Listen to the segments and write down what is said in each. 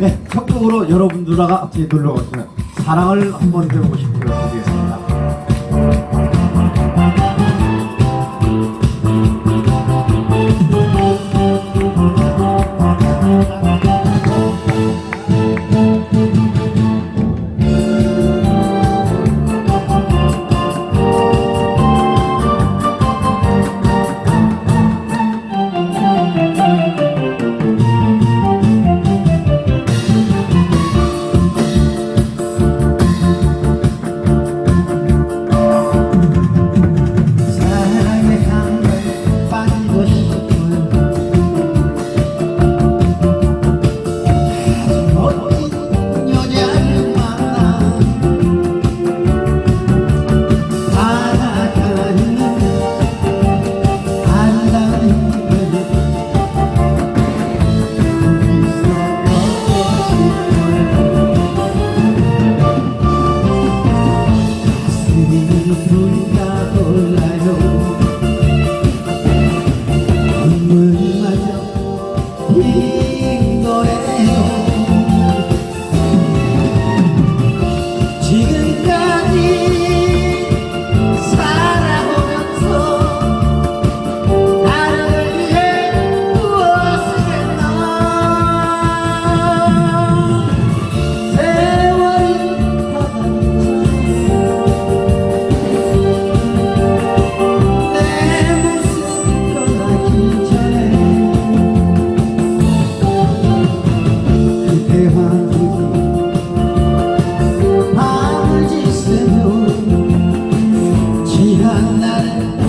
네, 첫 곡으로 여러분들과 같이 놀러 가시면 사랑을 한번 해보고 싶어요. 드리겠습니다. 지난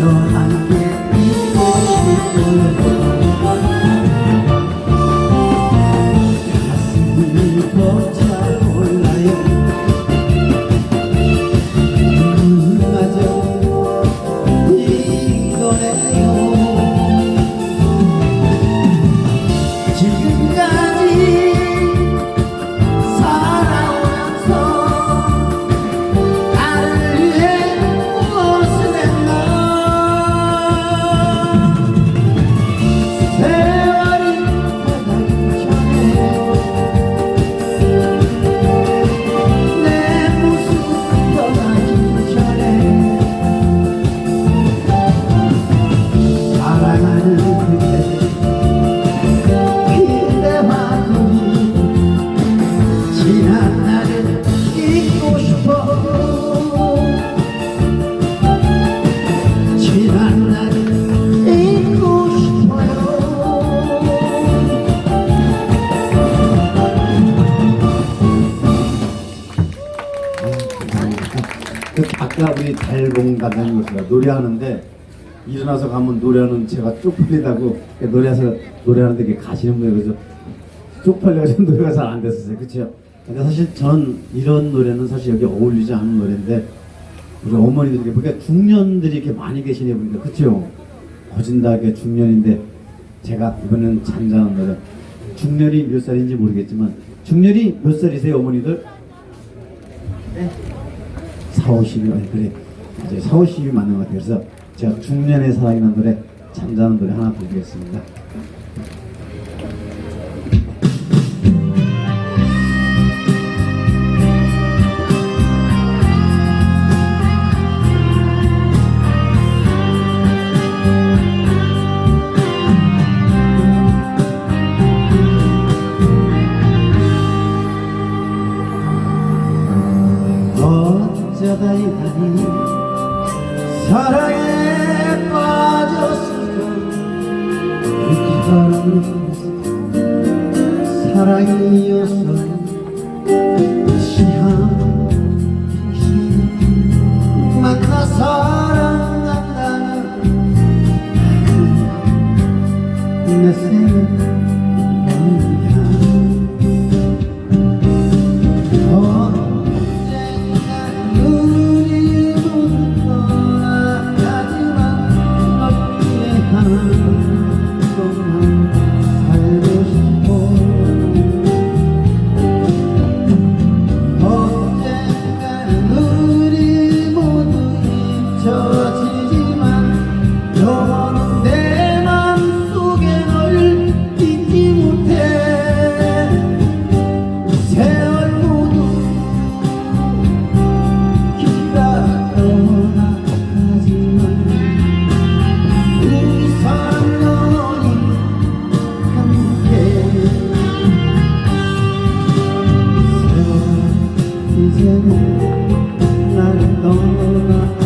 그 그 아까 우리 달봉단장님 모습가 노래하는데 일어나서 가면 노래하는 제가 쪽팔리다고 노래해서 노래하는데 가시는 분이 그래서 쪽팔려가지고 노래가 잘 안 됐었어요. 그렇죠? 근데 사실 전 이런 노래는 사실 여기 어울리지 않은 노래인데 우리 어머니들이 보니까 중년들이 이렇게 많이 계시네 보니까 그렇죠? 거진다게 중년인데 제가 이번엔 잔잔한 노래 중년이 몇 살인지 모르겠지만 중년이 몇 살이세요 어머니들? 네. 4, 50이 아니 그래. 이제 4, 50이 맞는 것 같아요 그래서 제가 중년의 사랑이라는 노래 잠자는 노래 하나 부르겠습니다 I don't know.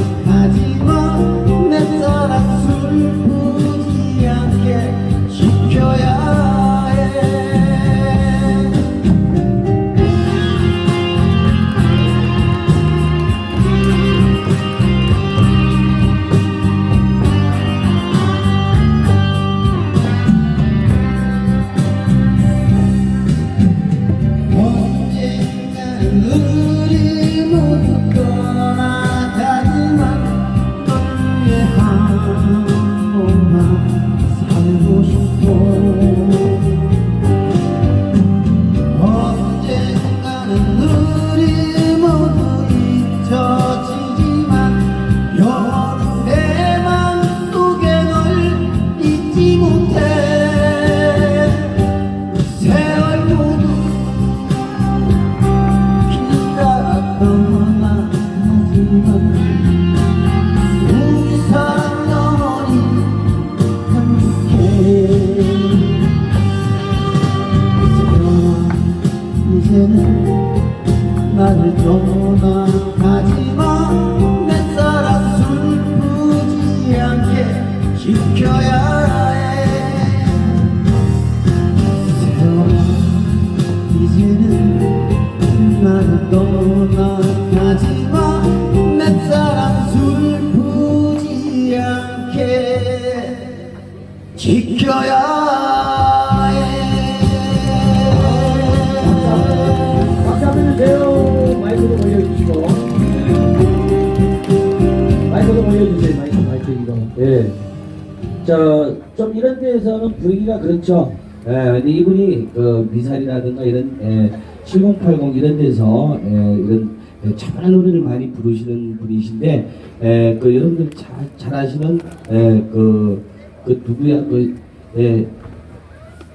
저, 좀 이런 데에서는 분위기가 그렇죠. 예, 근데 이분이 그 미사리라든가 이런, 예, 7080 이런 데서, 예, 이런, 예, 차분한 노래를 많이 부르시는 분이신데, 예, 그 여러분들 잘, 잘 아시는, 예, 그, 그 누구야, 그, 예,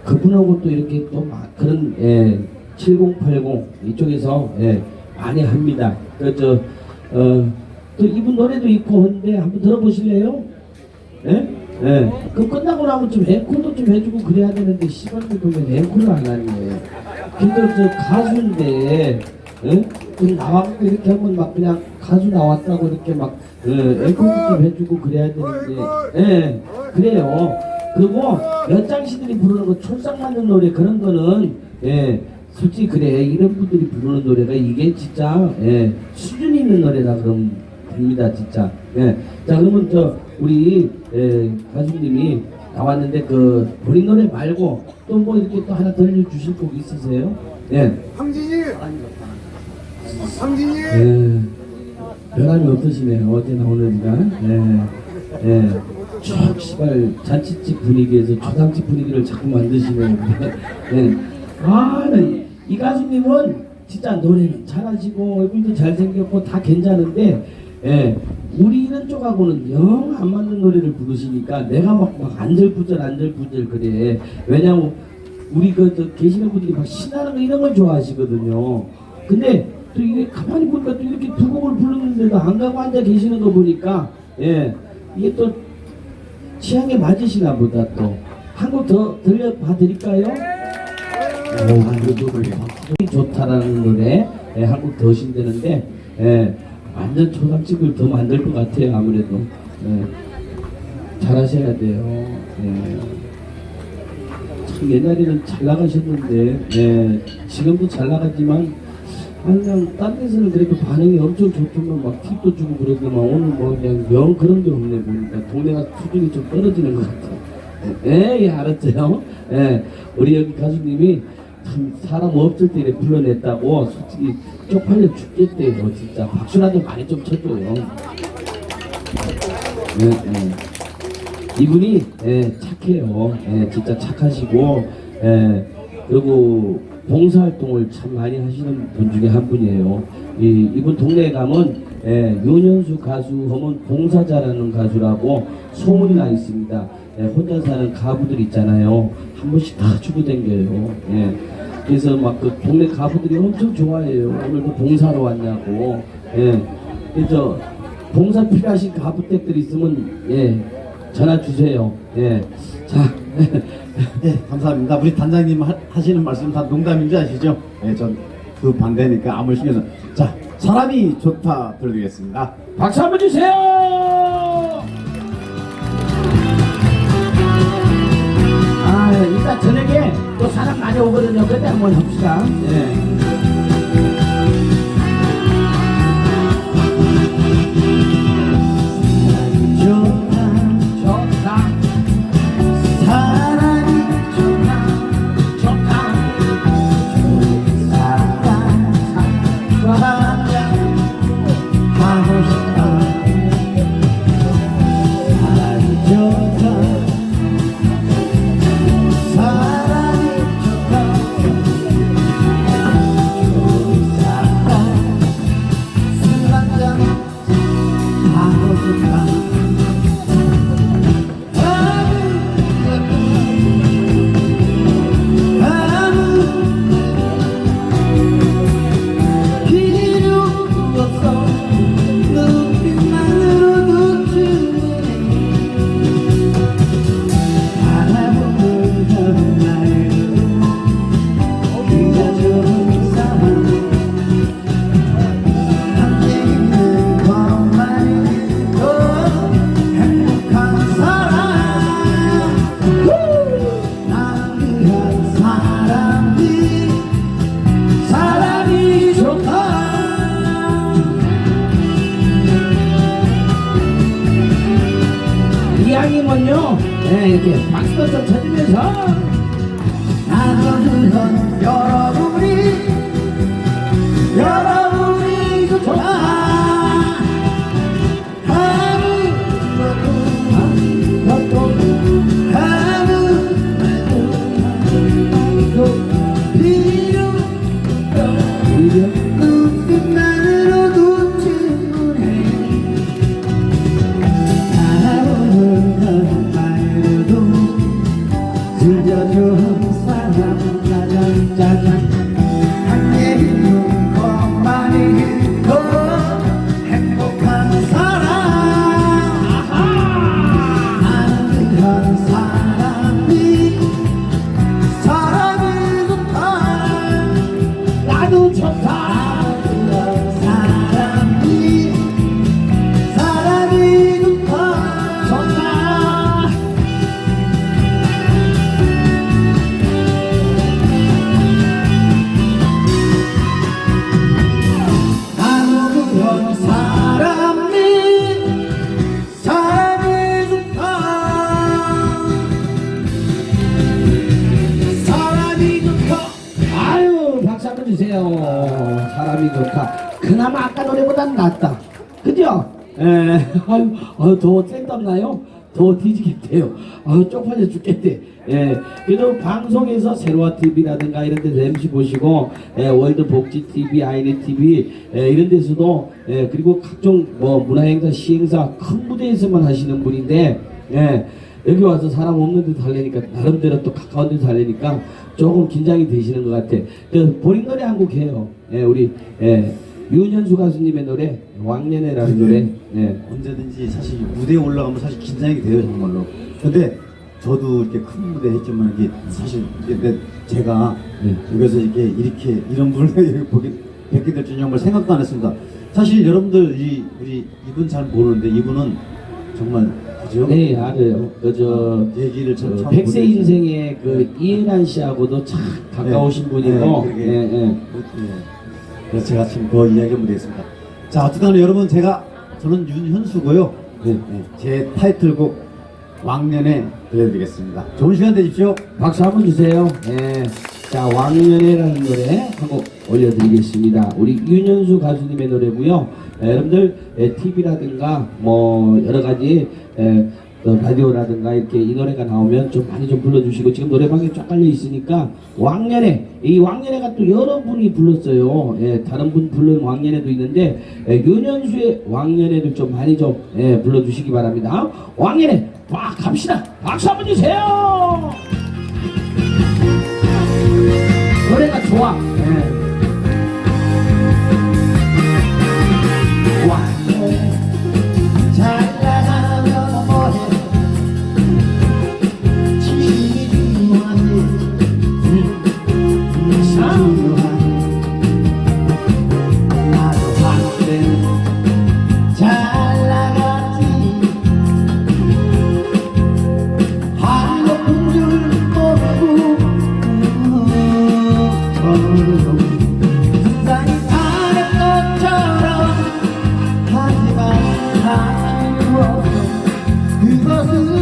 그분하고 또 이렇게 또막 그런 예, 7080 이쪽에서 예, 많이 합니다. 그저 어, 또 이분 노래도 있고 한데 한번 들어보실래요? 예? 예. 그럼 끝나고 나면 좀 앵콜도 좀 해주고 그래야 되는데 시간도 보면 앵콜을 안 거예요. 근데 저 가수인데 예? 좀 나와서 이렇게 하면 막 그냥 가수 나왔다고 이렇게 막 예, 앵콜도 좀 해주고 그래야 되는데 예, 그래요. 그리고 연장시들이 부르는 거 촐싹 맞는 노래 그런 거는 예 솔직히 그래 이런 분들이 부르는 노래가 이게 진짜 예 수준 있는 노래라 그럼 됩니다 진짜 예 자 그러면 저 우리 예 가수님이 나왔는데 그 본인 노래 말고 또 뭐 이렇게 또 하나 들려주실 곡 있으세요? 예 황진이 황진이 예, 변함이 없으시네요. 어제 나오는가? 예, 예. 쭉 시발 잔치집 분위기에서 초상집 분위기를 자꾸 만드시네요. 예. 아, 나 이, 이 가수님은 진짜 노래는 잘하시고 얼굴도 잘생겼고 다 괜찮은데, 예. 우리 이런 쪽하고는 영 안 맞는 노래를 부르시니까 내가 막, 막 안절부절 안절부절 그래. 왜냐면 우리 그, 저 계시는 분들이 막 신나는 거 이런 걸 좋아하시거든요. 근데 또 이게 가만히 보니까 또 이렇게 두 곡을 부르는데도 안 가고 앉아 계시는 거 보니까 예 이게 또 취향에 맞으시나 보다 또 한 곡 더 들려봐 드릴까요? 오, 그래도 그게 좋다라는 노래 예, 한곡더 신대는데 예, 완전 초상집을 더 만들 것 같아요 아무래도 예, 잘하셔야 돼요. 예. 참 옛날에는 잘 나가셨는데 예, 지금도 잘 나가지만 그냥 딴 데서는 그래도 반응이 엄청 좋더만 막 팁도 주고 그러더만 오늘 뭐 그냥 영 그런 게 없네 보니까 동네가 수준이 좀 떨어지는 것 같아요. 예, 예, 알았죠? 예, 우리 여기 가수님이 참 사람 없을 때 불러냈다고 솔직히 쪽팔려 죽겠대요, 진짜. 박수라도 많이 좀 쳐줘요. 예, 예. 이분이 예, 착해요. 예, 진짜 착하시고 예, 그리고 봉사활동을 참 많이 하시는 분 중에 한 분이에요. 이, 이분 동네에 가면 예, 윤현수 가수 하면 봉사자라는 가수라고 소문이 나 있습니다. 예, 혼자 사는 가부들 있잖아요. 한 번씩 다 주고 댕겨요. 예. 그래서 막 그 동네 가부들이 엄청 좋아해요. 오늘도 봉사로 왔냐고. 예. 그래서 봉사 필요하신 가부댁들 있으면 예 전화 주세요. 예. 자. 네, 감사합니다. 우리 단장님 하, 하시는 말씀 다 농담인지 아시죠? 네, 전그 반대니까 아무 신경 써. 자, 사람이 좋다 들려드리겠습니다. 박수 한번 주세요. 아, 이따 저녁에 또 사람 많이 오거든요. 그때 한번 합시다. 예. 나 낫다 그죠? 예 아유 아유 더 쌩땀나요? 더 뒤지겠대요 아유 쪽팔려 죽겠대 예 그래도 방송에서 세로와 TV라든가 이런 데서 MC 보시고 예, 월드 복지 TV, 아이네 TV 예, 이런 데서도 예, 그리고 각종 뭐 문화행사, 시행사 큰 무대에서만 하시는 분인데 예 여기 와서 사람 없는 데 살려니까 나름대로 또 가까운 데 살려니까 조금 긴장이 되시는 것 같아. 그 본인 노래 한곡 해요. 예, 우리 예, 윤현수 가수님의 노래 왕년에라는 노래. 예. 언제든지 사실 무대에 올라가면 사실 긴장이 돼요 정말로 근데 저도 이렇게 큰 무대 했지만 이게 사실 이게 내- 제가 네. 여기서 이렇게 이렇게 이런 분을 보게 뵙게 될 줄 정말 생각도 안 했습니다 사실 여러분들 이 우리 이분 잘 모르는데 이분은 정말 그죠? 네, 알아요. 그저 얘기를 참, 참 백세. 인생의 그 이해란 씨하고도 참 가까우신 네. 분이고, 네. 예, 예. 예. 그래서 제가 지금 그 이야기 한번 드리겠습니다. 자, 어쨌든 여러분 제가 저는 윤현수고요. 네. 네, 제 타이틀곡 왕년에 들려드리겠습니다. 좋은 시간 되십시오. 박수 한번 주세요. 예. 자, 왕년에라는 노래 한 곡 올려드리겠습니다. 우리 윤현수 가수님의 노래고요. 예, 여러분들 예, TV라든가 뭐 여러 가지 예, 또 라디오라든가 이렇게 이 노래가 나오면 좀 많이 좀 불러주시고 지금 노래방에 쫙 깔려 있으니까 왕년에 이 왕년에가 또 여러분이 불렀어요. 예, 다른 분 부른 왕년에도 있는데 예, 윤현수의 왕년에를 좀 많이 좀 예, 불러주시기 바랍니다. 왕년에 막 갑시다. 박수 한번 주세요. 노래가 좋아. 예. 그것